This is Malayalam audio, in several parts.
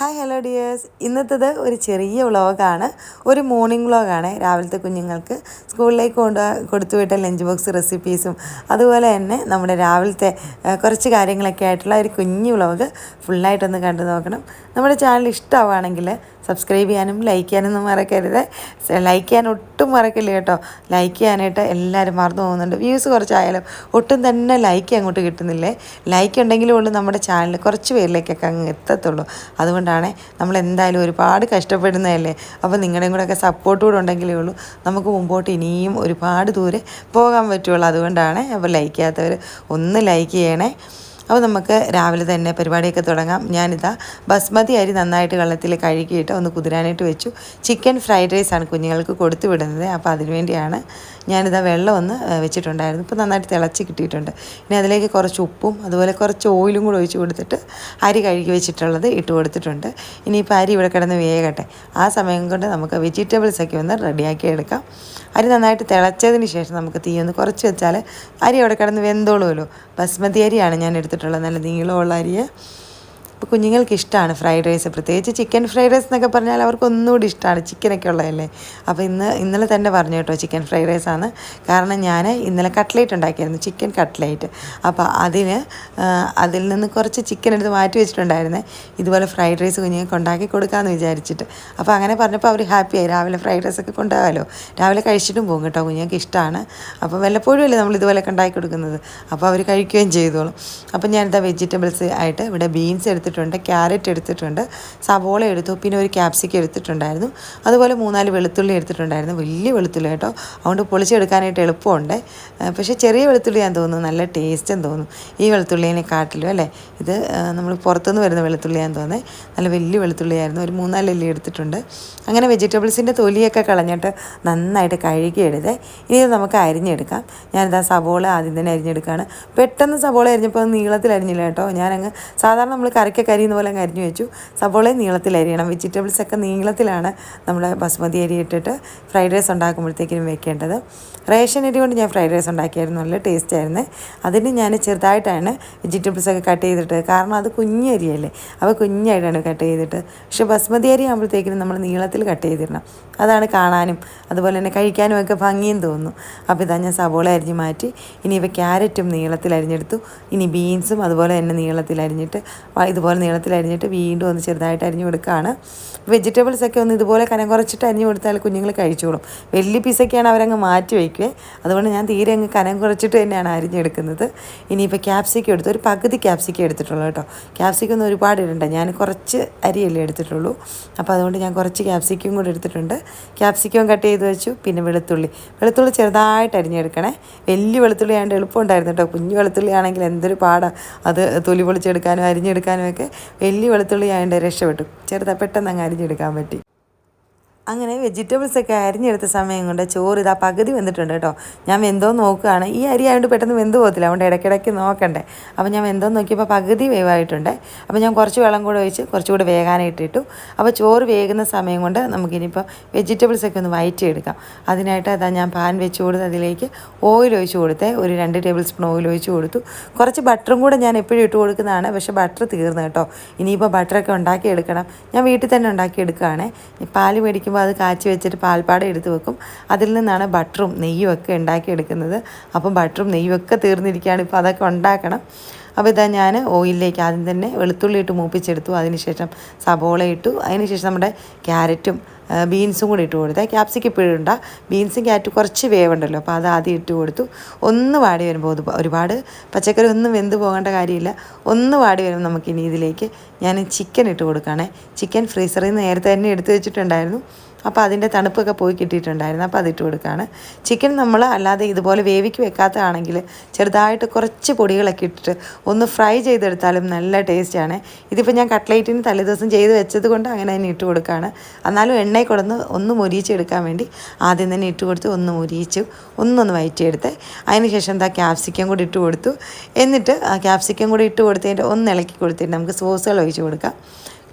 ഹായ് ഹലോ ഡിയേഴ്സ് ഇന്നത്തേത് ഒരു ചെറിയ വ്ളോഗാണ്. ഒരു മോർണിംഗ് വ്ളോഗാണ് രാവിലത്തെ കുഞ്ഞുങ്ങൾക്ക് സ്കൂളിലേക്ക് കൊണ്ട് കൊടുത്തു വിട്ട ലഞ്ച് ബോക്സ് റെസിപ്പീസും അതുപോലെ തന്നെ നമ്മുടെ രാവിലത്തെ കുറച്ച് കാര്യങ്ങളൊക്കെ ആയിട്ടുള്ള ഒരു കുഞ്ഞു വ്ളോഗ് ഫുള്ളായിട്ടൊന്ന് കണ്ടു നോക്കണം. നമ്മുടെ ചാനൽ ഇഷ്ടമാവുകയാണെങ്കിൽ സബ്സ്ക്രൈബ് ചെയ്യാനും ലൈക്ക് ചെയ്യാനൊന്നും മറക്കരുത്. ലൈക്ക് ചെയ്യാൻ ഒട്ടും മറക്കില്ല കേട്ടോ. ലൈക്ക് ചെയ്യാനായിട്ട് എല്ലാവരും മറന്നു പോകുന്നുണ്ട്. വ്യൂസ് കുറച്ചായാലും ഒട്ടും തന്നെ ലൈക്ക് അങ്ങോട്ട് കിട്ടുന്നില്ലേ? ലൈക്ക് ഉണ്ടെങ്കിലും ഉള്ളൂ നമ്മുടെ ചാനൽ കുറച്ച് പേരിലേക്കൊക്കെ അങ്ങ് എത്തത്തുള്ളൂ. അതുകൊണ്ടാണ് നമ്മൾ എന്തായാലും ഒരുപാട് കഷ്ടപ്പെടുന്നതല്ലേ? അപ്പോൾ നിങ്ങളുടെയും കൂടെയൊക്കെ സപ്പോർട്ട് കൂടെ ഉണ്ടെങ്കിലേ ഉള്ളൂ. നമുക്ക് മുമ്പോട്ട് ഇനിയും ഒരുപാട് ദൂരെ പോകാൻ പറ്റുള്ളൂ. അതുകൊണ്ടാണ് അപ്പോൾ ലൈക്ക് ചെയ്യാത്തവർ ഒന്ന് ലൈക്ക് ചെയ്യണേ. അപ്പോൾ നമുക്ക് രാവിലെ തന്നെ പരിപാടിയൊക്കെ തുടങ്ങാം. ഞാനിതാ ബസ്മതി അരി നന്നായിട്ട് വെള്ളത്തിൽ കഴുകിയിട്ട് ഒന്ന് കുതിരാനായിട്ട് വെച്ചു. ചിക്കൻ ഫ്രൈഡ് റൈസാണ് കുഞ്ഞുങ്ങൾക്ക് കൊടുത്തു വിടുന്നത്. അപ്പോൾ അതിനുവേണ്ടിയാണ് ഞാനിതാ വെള്ളം ഒന്ന് വെച്ചിട്ടുണ്ടായിരുന്നു. ഇപ്പോൾ നന്നായിട്ട് തിളച്ച് കിട്ടിയിട്ടുണ്ട്. ഇനി അതിലേക്ക് കുറച്ച് ഉപ്പും അതുപോലെ കുറച്ച് ഓയിലും കൂടെ ഒഴിച്ച് കൊടുത്തിട്ട് അരി കഴുകി വെച്ചിട്ടുള്ളത് ഇട്ട് കൊടുത്തിട്ടുണ്ട്. ഇനിയിപ്പോൾ അരി ഇവിടെ കിടന്ന് വേകട്ടെ. ആ സമയം കൊണ്ട് നമുക്ക് വെജിറ്റബിൾസൊക്കെ ഒന്ന് റെഡിയാക്കി എടുക്കാം. അരി നന്നായിട്ട് തിളച്ചതിന് ശേഷം നമുക്ക് തീ ഒന്ന് കുറച്ച് വെച്ചാൽ അരി അവിടെ കിടന്ന് വെന്തോളുമല്ലോ. ബസ്മതി അരിയാണ് ഞാൻ എടുത്തിട്ടുള്ളത്. നല്ല നീളമുള്ള അരിയെ. അപ്പോൾ കുഞ്ഞുങ്ങൾക്ക് ഇഷ്ടമാണ് ഫ്രൈഡ് റൈസ് പ്രത്യേകിച്ച് ചിക്കൻ ഫ്രൈഡ് റൈസ് എന്നൊക്കെ പറഞ്ഞാൽ അവർക്ക് ഒന്നുകൂടി ഇഷ്ടമാണ് ചിക്കനൊക്കെ ഉള്ളതല്ലേ? അപ്പോൾ ഇന്ന് ഇന്നലെ തന്നെ പറഞ്ഞു കേട്ടോ ചിക്കൻ ഫ്രൈഡ് റൈസ് ആണ് കാരണം ഞാൻ ഇന്നലെ കട്ട്ലേറ്റ് ഉണ്ടാക്കിയായിരുന്നു ചിക്കൻ കട്ട്ലേറ്റ് അപ്പോൾ അതിന് അതിൽ നിന്ന് കുറച്ച് ചിക്കൻ എടുത്ത് മാറ്റി വെച്ചിട്ടുണ്ടായിരുന്നേ. ഇതുപോലെ ഫ്രൈഡ് റൈസ് കുഞ്ഞുങ്ങൾക്ക് ഉണ്ടാക്കി കൊടുക്കാമെന്ന് വിചാരിച്ചിട്ട്. അപ്പോൾ അങ്ങനെ പറഞ്ഞപ്പോൾ അവർ ഹാപ്പിയായി രാവിലെ ഫ്രൈഡ് റൈസ് ഒക്കെ കൊണ്ടുപോകാമല്ലോ രാവിലെ കഴിച്ചിട്ടും പോകും കേട്ടോ കുഞ്ഞുങ്ങൾക്ക് ഇഷ്ടമാണ് അപ്പോൾ വല്ലപ്പോഴും അല്ലേ നമ്മൾ ഇതുപോലെയൊക്കെ ഉണ്ടാക്കി കൊടുക്കുന്നത്? അപ്പോൾ അവർ കഴിക്കുകയും ചെയ്തോളും. അപ്പോൾ ഞാനിതാ വെജിറ്റബിൾസ് ആയിട്ട് ഇവിടെ ബീൻസ് എടുത്തിട്ടുണ്ട് ക്യാരറ്റ് എടുത്തിട്ടുണ്ട് സവോള എടുത്തു പിന്നെ ഒരു ക്യാപ്സിക്കം എടുത്തിട്ടുണ്ടായിരുന്നു. അതുപോലെ മൂന്നാൽ വെളുത്തുള്ളി എടുത്തിട്ടുണ്ടായിരുന്നു വലിയ വെളുത്തുള്ളി കേട്ടോ. അതുകൊണ്ട് പൊളിച്ചെടുക്കാനായിട്ട് എളുപ്പമുണ്ട്. പക്ഷേ ചെറിയ വെളുത്തുള്ളി ഞാൻ തോന്നുന്നു നല്ല ടേസ്റ്റ് തോന്നുന്നു ഈ വെളുത്തുള്ളിനെ കാട്ടിലും അല്ലേ? ഇത് നമ്മൾ പുറത്തുനിന്ന് വരുന്ന വെളുത്തുള്ളിയാന്ന് തോന്നേ. നല്ല വലിയ വെളുത്തുള്ളിയായിരുന്നു ഒരു മൂന്നാൽ അല്ലി എടുത്തിട്ടുണ്ട്. അങ്ങനെ വെജിറ്റബിൾസിന്റെ തൊലിയൊക്കെ കളഞ്ഞിട്ട് നന്നായിട്ട് കഴുകി എടുത്തേ ഇനി ഇത് നമുക്ക് അരിഞ്ഞെടുക്കാം. ഞാനിതാ സവോള ആദ്യം തന്നെ അരിഞ്ഞെടുക്കുകയാണ്. പെട്ടെന്ന് സവോള അരിഞ്ഞപ്പോൾ നീളത്തിൽ അരിഞ്ഞില്ല കേട്ടോ. ഞാനങ്ങ് സാധാരണ നമ്മൾ കറിക്കൊക്കെ കരിയുന്ന പോലെ അങ്ങ് അരിഞ്ഞു വെച്ചു. സവോളയും നീളത്തിൽ അരിയണം. വെജിറ്റബിൾസ് ഒക്കെ നീളത്തിലാണ് നമ്മൾ ബസ്മതി അരി ഇട്ടിട്ട് ഫ്രൈഡ് റൈസ് ഉണ്ടാക്കുമ്പോഴത്തേക്കിനും വെക്കേണ്ടത്. റേഷൻ അരി കൊണ്ട് ഞാൻ ഫ്രൈഡ് റൈസ് ഉണ്ടാക്കിയായിരുന്നു. നല്ല ടേസ്റ്റ് ആയിരുന്നു. അതിന് ഞാൻ ചെറുതായിട്ടാണ് വെജിറ്റബിൾസൊക്കെ കട്ട് ചെയ്തിട്ട് കാരണം അത് കുഞ്ഞരിയല്ലേ അപ്പോൾ കുഞ്ഞായിട്ടാണ് കട്ട് ചെയ്തിട്ട്. പക്ഷേ ബസ്മതി അരി ആകുമ്പോഴത്തേക്കിനും നമ്മൾ നീളത്തിൽ കട്ട് ചെയ്തിടണം. അതാണ് കാണാനും അതുപോലെ തന്നെ കഴിക്കാനും ഒക്കെ ഭംഗിയും തോന്നുന്നു. അപ്പോൾ ഇതാ ഞാൻ സവോള അരിഞ്ഞ് മാറ്റി. ഇനിയിപ്പോൾ ക്യാരറ്റും നീളത്തിൽ അരിഞ്ഞെടുത്തു. ഇനി ബീൻസും അതുപോലെ തന്നെ നീളത്തിൽ അരിഞ്ഞിട്ട് വ- ഇതുപോലെ നീളത്തിൽ അരിഞ്ഞിട്ട് വീണ്ടും ഒന്ന് ചെറുതായിട്ട് അരിഞ്ഞു കൊടുക്കുകയാണ്. വെജിറ്റബിൾസ് ഒക്കെ ഒന്ന് ഇതുപോലെ കനം കുറച്ചിട്ട് അരിഞ്ഞു കൊടുത്താൽ കുഞ്ഞുങ്ങൾ കഴിച്ചോളും. വലിയ പീസൊക്കെയാണ് അവരങ്ങ് മാറ്റി വയ്ക്കുവേ. അതുകൊണ്ട് ഞാൻ തീരെ അങ്ങ് കനം കുറച്ചിട്ട് തന്നെയാണ് അരിഞ്ഞെടുക്കുന്നത്. ഇനിയിപ്പോൾ ക്യാപ്സിക്കം എടുത്തു ഒരു പകുതി ക്യാപ്സിക്കം എടുത്തിട്ടുള്ളൂ കേട്ടോ. ക്യാപ്സിക്കം ഒന്നും ഒരുപാട് ഇടണ്ട. ഞാൻ കുറച്ച് അരിയല്ലേ എടുത്തിട്ടുള്ളൂ. അപ്പോൾ അതുകൊണ്ട് ഞാൻ കുറച്ച് ക്യാപ്സിക്കം കൂടി എടുത്തിട്ടുണ്ട്. ക്യാപ്സിക്കം കട്ട് ചെയ്ത് വെച്ചു. പിന്നെ വെളുത്തുള്ളി. വെളുത്തുള്ളി ചെറുതായിട്ട് അരിഞ്ഞെടുക്കണേ. വലിയ വെളുത്തുള്ളി ആയതുകൊണ്ട് എളുപ്പമുണ്ടായിരുന്നു കേട്ടോ. കുഞ്ഞു വെളുത്തുള്ളി ആണെങ്കിൽ എന്തൊരു പാടാണ് അത് തൊലി പൊളിച്ചെടുക്കാനും അരിഞ്ഞെടുക്കാനും ഒക്കെ വലിയ വെളുത്തുള്ളി ആയതുകൊണ്ട് രക്ഷപ്പെട്ടു. ചെറുതാ പെട്ടെന്ന് അങ്ങ് അരിഞ്ഞെടുക്കാൻ പറ്റി. അങ്ങനെ വെജിറ്റബിൾസൊക്കെ അരിഞ്ഞെടുത്ത സമയം കൊണ്ട് ചോറ് ഇതാ പകുതി വെന്തിട്ടുണ്ട് കേട്ടോ. ഞാൻ വെന്തോ നോക്കുകയാണ്. ഈ അരി ആയതുകൊണ്ട് പെട്ടെന്ന് വെന്ത് പോകത്തില്ല. അതുകൊണ്ട് ഇടയ്ക്കിടയ്ക്ക് നോക്കണ്ടേ. അപ്പോൾ ഞാൻ വെന്തോ നോക്കിയപ്പോൾ പകുതി വേവായിട്ടുണ്ട്. അപ്പോൾ ഞാൻ കുറച്ച് വെള്ളം കൂടെ ഒഴിച്ച് കുറച്ചുകൂടെ വേകാനായിട്ട് ഇട്ടു അപ്പോൾ ചോറ് വേകുന്ന സമയം കൊണ്ട് നമുക്കിനിയിപ്പോൾ വെജിറ്റബിൾസൊക്കെ ഒന്ന് വയറ്റിയെടുക്കാം. അതിനായിട്ട് അതാ ഞാൻ പാൻ വെച്ച് കൊടുത്ത് അതിലേക്ക് ഓയിൽ ഒഴിച്ച് കൊടുത്തേ. ഒരു രണ്ട് ടേബിൾ സ്പൂൺ ഓയിൽ ഒഴിച്ച് കൊടുത്തു. കുറച്ച് ബട്ടറും കൂടെ ഞാൻ എപ്പോഴും ഇട്ട് കൊടുക്കുന്നതാണ്. പക്ഷേ ബട്ടർ തീർന്നു കേട്ടോ. ഇനിയിപ്പോൾ ബട്ടറൊക്കെ ഉണ്ടാക്കിയെടുക്കണം ഞാൻ വീട്ടിൽ തന്നെ ഉണ്ടാക്കിയെടുക്കുകയാണ് പാൽ മേടിക്കുമ്പോൾ അത് കാച്ചി വെച്ചിട്ട് പാൽപ്പാടം എടുത്ത് വെക്കും. അതിൽ നിന്നാണ് ബട്ടറും നെയ്യും ഒക്കെ ഉണ്ടാക്കിയെടുക്കുന്നത്. അപ്പം ബട്ടറും നെയ്യും ഒക്കെ തീർന്നിരിക്കുകയാണ്. ഇപ്പോൾ അതൊക്കെ ഉണ്ടാക്കണം. അപ്പോൾ ഇതാ ഞാൻ ഓയിലിലേക്ക് ആദ്യം തന്നെ വെളുത്തുള്ളി ഇട്ട് മൂപ്പിച്ചെടുത്തു. അതിനുശേഷം സബോള ഇട്ടു. അതിനുശേഷം നമ്മുടെ ക്യാരറ്റും ബീൻസും കൂടി ഇട്ട് കൊടുത്തേ. ക്യാപ്സിക്കം ഇപ്പോഴും ഇടണ്ട ബീൻസും ക്യാരറ്റും കുറച്ച് വേവുണ്ടല്ലോ. അപ്പോൾ അത് ആദ്യം ഇട്ട് കൊടുത്തു. ഒന്ന് വാടി വരുമ്പോൾ ഒരു- ഒരുപാട് പച്ചക്കറി ഒന്നും വെന്ത് പോകേണ്ട കാര്യമില്ല. ഒന്ന് വാടി വരുമ്പോൾ നമുക്കിനി ഇതിലേക്ക് ഞാൻ ചിക്കൻ ഇട്ട് കൊടുക്കുകയാണേ. ചിക്കൻ ഫ്രീസറിൽ നിന്ന് നേരത്തെ തന്നെ എടുത്ത് വെച്ചിട്ടുണ്ടായിരുന്നു. അപ്പോൾ അതിന്റെ തണുപ്പൊക്കെ പോയി കിട്ടിയിട്ടുണ്ടായിരുന്നു. അപ്പോൾ അതിട്ട് കൊടുക്കുകയാണ് ചിക്കൻ നമ്മൾ അല്ലാതെ ഇതുപോലെ വേവിക്ക് വെക്കാത്തതാണെങ്കിൽ ചെറുതായിട്ട് കുറച്ച് പൊടികളൊക്കെ ഇട്ടിട്ട് ഒന്ന് ഫ്രൈ ചെയ്തെടുത്താലും നല്ല ടേസ്റ്റാണ് ഇതിപ്പോൾ ഞാൻ കട്ട്ലേറ്റിന് തലേദിവസം ചെയ്ത് വെച്ചത് കൊണ്ട് അങ്ങനെ തന്നെ ഇട്ട് കൊടുക്കുകയാണ് എന്നാലും എണ്ണയിൽ കൊടുന്ന് ഒന്ന് മുരിയിച്ചെടുക്കാൻ വേണ്ടി ആദ്യം തന്നെ ഇട്ട് കൊടുത്ത് ഒന്ന് മൊരിയിച്ചു ഒന്നൊന്ന് വയറ്റിയെടുത്ത് അതിന് ശേഷം എന്താ ക്യാപ്സിക്കം കൂടി ഇട്ട് കൊടുത്തു. എന്നിട്ട് ക്യാപ്സിക്കം കൂടി ഇട്ട് കൊടുത്തതിന്റെ ഒന്ന് ഇളക്കി കൊടുത്തിട്ട് നമുക്ക് സോസുകൾ ഒഴിച്ച് കൊടുക്കാം.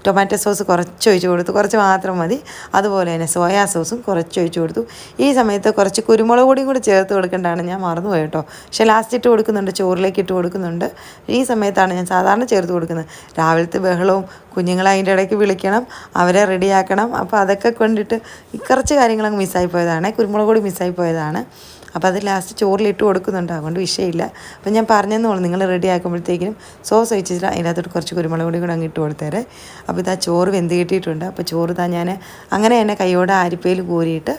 ടൊമാറ്റോ സോസ് കുറച്ച് ഒഴിച്ച് കൊടുത്തു. കുറച്ച് മാത്രം മതി. അതുപോലെ തന്നെ സോയാ സോസും കുറച്ച് ഒഴിച്ച് കൊടുത്തു. ഈ സമയത്ത് കുറച്ച് കുരുമുളക് പൊടിയും കൂടി ചേർത്ത് കൊടുക്കേണ്ടതാണ്. ഞാൻ മറന്നുപോയി കേട്ടോ. പക്ഷേ ലാസ്റ്റ് ഇട്ട് കൊടുക്കുന്നുണ്ട്. ചോറിലേക്ക് ഇട്ട് കൊടുക്കുന്നുണ്ട്. ഈ സമയത്താണ് ഞാൻ സാധാരണ ചേർത്ത് കൊടുക്കുന്നത്. രാവിലത്തെ ബഹളവും കുഞ്ഞുങ്ങളെ അതിന്റെ ഇടയ്ക്ക് വിളിക്കണം. അവരെ റെഡിയാക്കണം അപ്പോൾ അതൊക്കെ കൊണ്ടിട്ട് കുറച്ച് കാര്യങ്ങളങ്ങ് മിസ്സായി പോയതാണ്. കുരുമുളക് പൊടി മിസ്സായി പോയതാണ്. അപ്പോൾ അത് ലാസ്റ്റ് ചോറിലിട്ട് കൊടുക്കുന്നുണ്ട്. അതുകൊണ്ട് വിഷയമില്ല. അപ്പോൾ ഞാൻ പറഞ്ഞെന്ന് തോന്നുന്നു നിങ്ങൾ റെഡി ആക്കുമ്പോഴത്തേക്കിനും സോസ് ഒഴിച്ചിട്ട് അതിനകത്തോട്ട് കുറച്ച് കുരുമുളക് പൊടി കൂടെ അങ്ങ് ഇട്ട് കൊടുത്തേരെ. അപ്പോൾ ഇതാ ചോറ് വെന്ത് കിട്ടിയിട്ടുണ്ട്. അപ്പോൾ ചോറ് താ ഞാൻ അങ്ങനെ തന്നെ കൈയോടെ അരിപ്പയിൽ കോരിയിട്ട്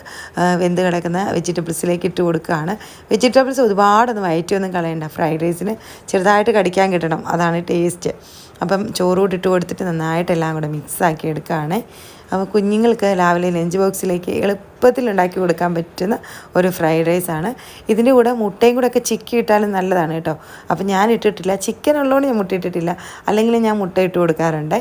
വെന്ത് കിടക്കുന്ന വെജിറ്റബിൾസിലേക്ക് ഇട്ട് കൊടുക്കുകയാണ്. വെജിറ്റബിൾസ് ഒരുപാടൊന്നും വയറ്റിയൊന്നും കളയണ്ട. ഫ്രൈഡ് റൈസിന് ചെറുതായിട്ട് കടിക്കാൻ കിട്ടണം. അതാണ് ടേസ്റ്റ് അപ്പം ചോറ് കൂടി ഇട്ട് കൊടുത്തിട്ട് നന്നായിട്ട് എല്ലാം കൂടെ മിക്സാക്കി എടുക്കുകയാണ്. അപ്പോൾ കുഞ്ഞുങ്ങൾക്ക് രാവിലെ ലഞ്ച് ബോക്സിലേക്ക് എളുപ്പത്തിൽ ഉണ്ടാക്കി കൊടുക്കാൻ പറ്റുന്ന ഒരു ഫ്രൈഡ് റൈസ് ആണ്. ഇതിന്റെ കൂടെ മുട്ടയും കൂടെ ഒക്കെ ചിക്കി ഇട്ടാലും നല്ലതാണ് കേട്ടോ. അപ്പോൾ ഞാൻ ഇട്ടിട്ടില്ല. ചിക്കൻ ഉള്ളതുകൊണ്ട് ഞാൻ മുട്ട ഇട്ടിട്ടില്ല. അല്ലെങ്കിൽ ഞാൻ മുട്ട ഇട്ട് കൊടുക്കാറുണ്ട്.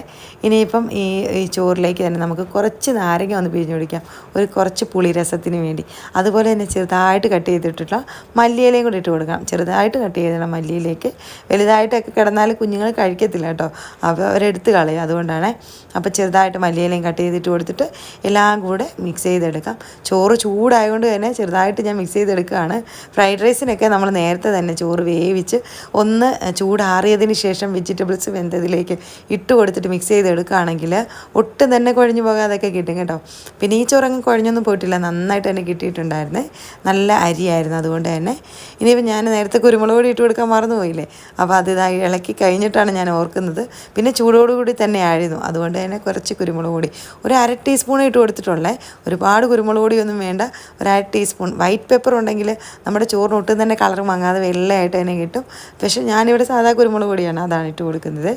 ഇനിയിപ്പം ഈ ചോറിലേക്ക് തന്നെ നമുക്ക് കുറച്ച് നാരങ്ങ ഒന്ന് പിഴിഞ്ഞ് കുടിക്കാം. ഒരു കുറച്ച് പുളി രസത്തിന് വേണ്ടി. അതുപോലെ തന്നെ ചെറുതായിട്ട് കട്ട് ചെയ്തിട്ടുള്ള മല്ലിയിലയും കൂടി ഇട്ട് കൊടുക്കാം. ചെറുതായിട്ട് കട്ട് ചെയ്തിടണം മല്ലിയിലേക്ക് വലുതായിട്ടൊക്കെ കിടന്നാൽ കുഞ്ഞുങ്ങൾ കഴിക്കത്തില്ല കേട്ടോ. അപ്പോൾ അവരെടുത്ത് കളയും. അതുകൊണ്ടാണ് അപ്പോൾ ചെറുതായിട്ട് മല്ലിയിലയും കട്ട് ചെയ്തിട്ട് കൊടുത്തിട്ട് എല്ലാം കൂടെ മിക്സ് ചെയ്തെടുക്കാം. ചോറ് ചൂടായതുകൊണ്ട് തന്നെ ചെറുതായിട്ട് ഞാൻ മിക്സ് ചെയ്തെടുക്കുകയാണ്. ഫ്രൈഡ് റൈസിനൊക്കെ നമ്മൾ നേരത്തെ തന്നെ ചോറ് വേവിച്ച് ഒന്ന് ചൂടാറിയതിന് ശേഷം വെജിറ്റബിൾസ് വെന്തതിലേക്ക് ഇട്ട് കൊടുത്തിട്ട് മിക്സ് ചെയ്തെടുക്കുകയാണെങ്കിൽ ഒട്ടും തന്നെ കുഴഞ്ഞു പോകാതൊക്കെ കിട്ടും കേട്ടോ. പിന്നെ ഈ ചോറങ്ങ് കുഴഞ്ഞൊന്നും പോയിട്ടില്ല. നന്നായിട്ട് തന്നെ കിട്ടിയിട്ടുണ്ടായിരുന്നേ. നല്ല അരിയായിരുന്നു. അതുകൊണ്ട് തന്നെ ഇനിയിപ്പോൾ ഞാൻ നേരത്തെ കുരുമുളക് പൊടി ഇട്ട് കൊടുക്കാൻ മറന്നുപോയില്ലേ? അപ്പോൾ അത് ഇതായി ഇളക്കി കഴിഞ്ഞിട്ടാണ് ഞാൻ ഓർക്കുന്നത്. പിന്നെ ചൂടോടുകൂടി തന്നെ ആയിരുന്നു. അതുകൊണ്ട് തന്നെ കുറച്ച് കുരുമുളക് പൊടി. ഒരു അര ടീസ്പൂൺ ഇട്ട് കൊടുത്തിട്ടുള്ളേ. ഒരുപാട് കുരുമുളക് പൊടിയൊന്നും വേണ്ട. ഒരു അര ടീസ്പൂൺ. വൈറ്റ് പെപ്പർ ഉണ്ടെങ്കിൽ നമ്മുടെ ചോറിന് ഒട്ടും തന്നെ കളർ മങ്ങാതെ വെള്ളയായിട്ട് തന്നെ കിട്ടും. പക്ഷേ ഞാനിവിടെ സാധാ കുരുമുളക് പൊടിയാണ് അതാണ് ഇട്ട് കൊടുക്കുന്നത്.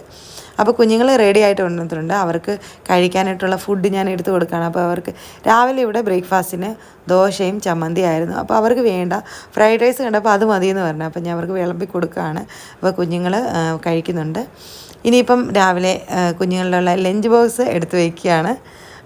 അപ്പോൾ കുഞ്ഞുങ്ങൾ റെഡി ആയിട്ട് കൊണ്ടുവന്നിട്ടുണ്ട് അവർക്ക് കഴിക്കാനായിട്ടുള്ള ഫുഡ് ഞാൻ എടുത്തു കൊടുക്കുകയാണ്. അപ്പോൾ അവർക്ക് രാവിലെ ഇവിടെ ബ്രേക്ക്ഫാസ്റ്റിന് ദോശയും ചമ്മന്തി ആയിരുന്നു. അപ്പോൾ അവർക്ക് വേണ്ട. ഫ്രൈഡ് റൈസ് കണ്ടപ്പോൾ അത് മതിയെന്ന് പറഞ്ഞു. അപ്പോൾ ഞാൻ അവർക്ക് വിളമ്പി കൊടുക്കുകയാണ്. അപ്പോൾ കുഞ്ഞുങ്ങൾ കഴിക്കുന്നുണ്ട്. ഇനിയിപ്പം രാവിലെ ആ, കുഞ്ഞുങ്ങളിലുള്ള ലഞ്ച് ബോക്സ് എടുത്തു വയ്ക്കുകയാണ്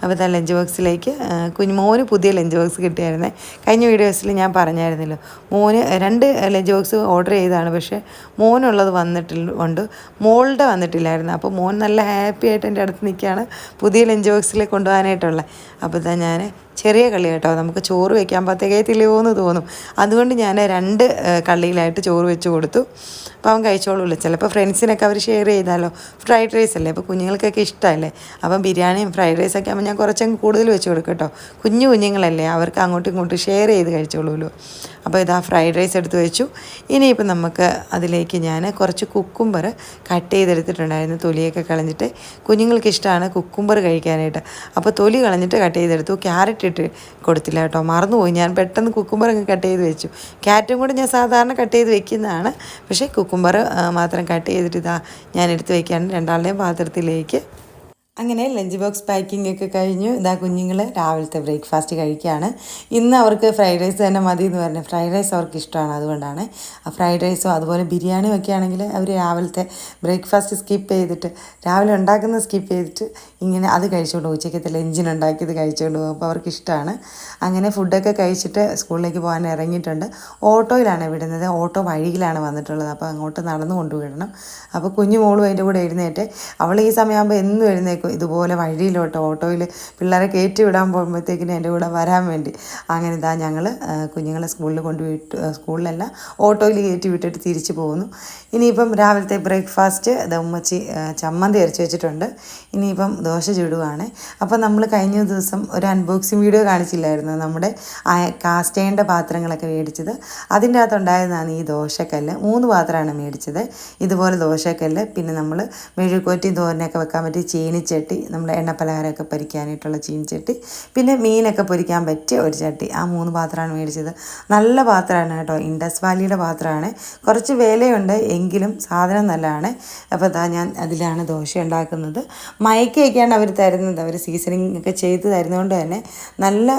അപ്പോൾ തന്നെ ലഞ്ച് ബോക്സിലേക്ക് കുഞ്ഞു മോന് പുതിയ ലഞ്ച് ബോക്സ് കിട്ടിയായിരുന്നേ. കഴിഞ്ഞ വീഡിയോസിൽ ഞാൻ പറഞ്ഞായിരുന്നല്ലോ മോന് രണ്ട് ലഞ്ച് ബോക്സ് ഓർഡർ ചെയ്തതാണ് പക്ഷേ മോനുള്ളത് വന്നിട്ടുണ്ട് മോളുടെ വന്നിട്ടില്ലായിരുന്നു. അപ്പോൾ മോൻ നല്ല ഹാപ്പി ആയിട്ട് എന്റെ അടുത്ത് നിൽക്കുകയാണ് പുതിയ ലഞ്ച് ബോക്സിൽ കൊണ്ടുപോകാനായിട്ടുള്ള. അപ്പോൾ ഇതാ ഞാൻ ചെറിയ കള്ളി കേട്ടോ. നമുക്ക് ചോറ് വെക്കാൻ പത്തേക്കത്തില്ലയോ എന്ന് തോന്നും. അതുകൊണ്ട് ഞാൻ രണ്ട് കള്ളിയിലായിട്ട് ചോറ് വെച്ച് കൊടുത്തു. അപ്പോൾ അവൻ കഴിച്ചോളൂല്ലോ ചിലപ്പോൾ ഫ്രണ്ട്സിനൊക്കെ അവർ ഷെയർ ചെയ്താലോ. ഫ്രൈഡ് റൈസ് അല്ലേ? അപ്പോൾ കുഞ്ഞുങ്ങൾക്കൊക്കെ ഇഷ്ടമല്ലേ അപ്പം ബിരിയാണിയും ഫ്രൈഡ് റൈസൊക്കെ ആകുമ്പോൾ ഞാൻ കുറച്ചങ്ങ് കൂടുതൽ വെച്ച് കൊടുക്കും കേട്ടോ. കുഞ്ഞു കുഞ്ഞുങ്ങളല്ലേ? അവർക്ക് അങ്ങോട്ടും ഇങ്ങോട്ടും ഷെയർ ചെയ്ത് കഴിച്ചോളൂല്ലോ അപ്പോൾ ഇതാ ഫ്രൈഡ് റൈസ് എടുത്ത് വെച്ചു. ഇനിയിപ്പോൾ നമുക്ക് അതിലേക്ക് ഞാൻ കുറച്ച് കുക്കുംബർ കട്ട് ചെയ്തെടുത്തിട്ടുണ്ടായിരുന്നു. തൊലിയൊക്കെ കളഞ്ഞിട്ട് കുഞ്ഞുങ്ങൾക്ക് ഇഷ്ടമാണ് കുക്കുംബർ കഴിക്കാനായിട്ട്. അപ്പോൾ തൊലി കളഞ്ഞിട്ട് കട്ട് ചെയ്തെടുത്തു. ക്യാരറ്റ് ഇട്ട് കൊടുത്തില്ല കേട്ടോ. മറന്നുപോയി. ഞാൻ പെട്ടെന്ന് കുക്കുംബർ അങ്ങ് കട്ട് ചെയ്ത് വെച്ചു. ക്യാരറ്റും കൂടെ ഞാൻ സാധാരണ കട്ട് ചെയ്ത് വെക്കുന്നതാണ്. പക്ഷേ കുക്കുംബർ മാത്രം കട്ട് ചെയ്തിട്ട് ഇതാ ഞാൻ എടുത്ത് വയ്ക്കാണ് രണ്ടാളുടെയും പാത്രത്തിലേക്ക് അങ്ങനെ ലഞ്ച് ബോക്സ് പാക്കിംഗ് ഒക്കെ കഴിഞ്ഞു. ഇതാ കുഞ്ഞുങ്ങൾ രാവിലത്തെ ബ്രേക്ക്ഫാസ്റ്റ് കഴിക്കുകയാണ് ഇന്ന് അവർക്ക് ഫ്രൈഡ് റൈസ് തന്നെ മതി എന്ന് പറഞ്ഞു. ഫ്രൈഡ് റൈസ് അവർക്ക് ഇഷ്ടമാണ് അതുകൊണ്ടാണ്. ആ ഫ്രൈഡ് റൈസും അതുപോലെ ബിരിയാണിയും ഒക്കെ ആണെങ്കിൽ അവർ രാവിലത്തെ ബ്രേക്ക്ഫാസ്റ്റ് സ്കിപ്പ് ചെയ്തിട്ട് രാവിലെ ഉണ്ടാക്കുന്നത് സ്കിപ്പ് ചെയ്തിട്ട് ഇങ്ങനെ അത് കഴിച്ചുകൊണ്ട് പോകും. ഉച്ചയ്ക്കത്തെ ലഞ്ചിന് ഉണ്ടാക്കിയത് കഴിച്ചുകൊണ്ട് പോകും. അപ്പോൾ അവർക്ക് ഇഷ്ടമാണ്. അങ്ങനെ ഫുഡൊക്കെ കഴിച്ചിട്ട് സ്കൂളിലേക്ക് പോകാൻ ഇറങ്ങിയിട്ടുണ്ട്. ഓട്ടോയിലാണ് വിടുന്നത്. ഓട്ടോ വഴിയിലാണ് വന്നിട്ടുള്ളത്. അപ്പോൾ അങ്ങോട്ട് നടന്നു കൊണ്ടുവിടണം അപ്പോൾ കുഞ്ഞു മോളും അതിന്റെ കൂടെ എഴുന്നേറ്റ് അവൾ ഈ സമയമാകുമ്പോൾ എന്നും എഴുന്നേക്കും. ഇതുപോലെ വഴിയിലോട്ട് ഓട്ടോയിൽ പിള്ളേരെ കയറ്റി വിടാൻ പോകുമ്പോഴത്തേക്കിനും എന്റെ കൂടെ വരാൻ വേണ്ടി. അങ്ങനെ ഇതാ ഞങ്ങൾ കുഞ്ഞുങ്ങളെ സ്കൂളിൽ കൊണ്ടുപോയിട്ട് സ്കൂളിലല്ല ഓട്ടോയിൽ കയറ്റി വിട്ടിട്ട് തിരിച്ചു പോകുന്നു. ഇനിയിപ്പം രാവിലത്തെ ബ്രേക്ക്ഫാസ്റ്റ് ഉമ്മച്ചി ചമ്മന്തി അരച്ച് വെച്ചിട്ടുണ്ട്. ഇനിയിപ്പം ദോശ ചുടുകയാണ് അപ്പോൾ നമ്മൾ കഴിഞ്ഞ ദിവസം ഒരു അൺബോക്സിങ് വീഡിയോ കാണിച്ചില്ലായിരുന്നു നമ്മുടെ കാസ്റ്റേണ്ട പാത്രങ്ങളൊക്കെ മേടിച്ചത്. അതിന്റെ അകത്തുണ്ടായിരുന്നതാണ് ഈ ദോശക്കല്ല് മൂന്ന് പാത്രമാണ് മേടിച്ചത്. ഇതുപോലെ ദോശക്കല്ല് പിന്നെ നമ്മൾ മെഴുകുവറ്റി തോരനൊക്കെ വെക്കാൻ പറ്റിയ ചീനിച്ചട്ടി നമ്മുടെ എണ്ണപ്പലഹാരമൊക്കെ പൊരിക്കാനായിട്ടുള്ള ചീനിച്ചട്ടി പിന്നെ മീനൊക്കെ പൊരിക്കാൻ പറ്റിയ ഒരു ചട്ടി. ആ മൂന്ന് പാത്രമാണ് മേടിച്ചത്. നല്ല പാത്രമാണ് കേട്ടോ. ഇൻഡസ് വാലിയുടെ പാത്രമാണ്. കുറച്ച് വിലയുണ്ട് എങ്കിലും സാധനം നല്ലതാണ്. അപ്പോൾ അതാ ഞാൻ അതിലാണ് ദോശ ഉണ്ടാക്കുന്നത്. മയക്കയൊക്കെയാണ് അവർ തരുന്നത്. അവർ സീസണിങ് ഒക്കെ ചെയ്ത് തരുന്നതുകൊണ്ട് തന്നെ നല്ല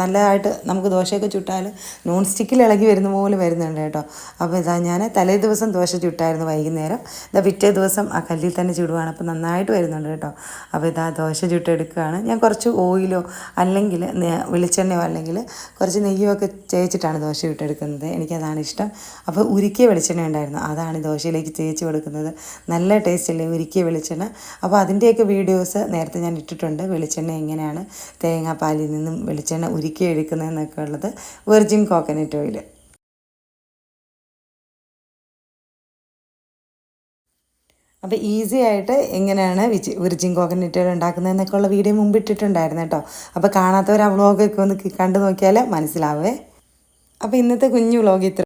നല്ലതായിട്ട് നമുക്ക് ദോശയൊക്കെ ചുട്ടാൽ നോൺ സ്റ്റിക്കിൽ ഇളകി വരുന്ന പോലെ വരുന്നുണ്ട് കേട്ടോ. അപ്പോൾ ഇതാ ഞാൻ തലേ ദിവസം ദോശ ചുട്ടായിരുന്നു വൈകുന്നേരം. ഇതാ പിറ്റേ ദിവസം ആ കല്ലിൽ തന്നെ ചുടുവാണ്. അപ്പോൾ നന്നായിട്ട് വരുന്നുണ്ട് കേട്ടോ. കേട്ടോ. അപ്പോൾ ഇതാ ദോശ ചുട്ടെടുക്കുകയാണ്. ഞാൻ കുറച്ച് ഓയിലോ അല്ലെങ്കിൽ വെളിച്ചെണ്ണയോ അല്ലെങ്കിൽ കുറച്ച് നെയ്യോ ഒക്കെ തേച്ചിട്ടാണ് ദോശ ചുട്ടെടുക്കുന്നത്. എനിക്കതാണ് ഇഷ്ടം. അപ്പോൾ ഉരുക്കിയ വെളിച്ചെണ്ണ ഉണ്ടായിരുന്നു. അതാണ് ദോശയിലേക്ക് തേച്ച് കൊടുക്കുന്നത്. നല്ല ടേസ്റ്റ് അല്ലേ ഉരുക്കിയ വെളിച്ചെണ്ണ. അപ്പോൾ അതിന്റെയൊക്കെ വീഡിയോസ് നേരത്തെ ഞാൻ ഇട്ടിട്ടുണ്ട്. വെളിച്ചെണ്ണ എങ്ങനെയാണ് തേങ്ങാപ്പാലിൽ നിന്നും വെളിച്ചെണ്ണ ഉരുക്കി എടുക്കുന്നതെന്നൊക്കെ ഉള്ളത്. വെർജിൻ കോക്കനട്ട് ഓയിൽ അപ്പോൾ ഈസി ആയിട്ട് എങ്ങനെയാണ് വിച്ച് വിർജിൻ കോക്കനറ്റുകൾ ഉണ്ടാക്കുന്നതെന്നൊക്കെ ഉള്ള വീഡിയോ മുമ്പ് ഇട്ടിട്ടുണ്ടായിരുന്നു കേട്ടോ. അപ്പോൾ കാണാത്തവർ ആ വ്ളോഗൊക്കെ ഒന്ന് കണ്ടു നോക്കിയാൽ മനസ്സിലാവേ. അപ്പോൾ ഇന്നത്തെ കുഞ്ഞു വ്ളോഗ് ഇത്ര.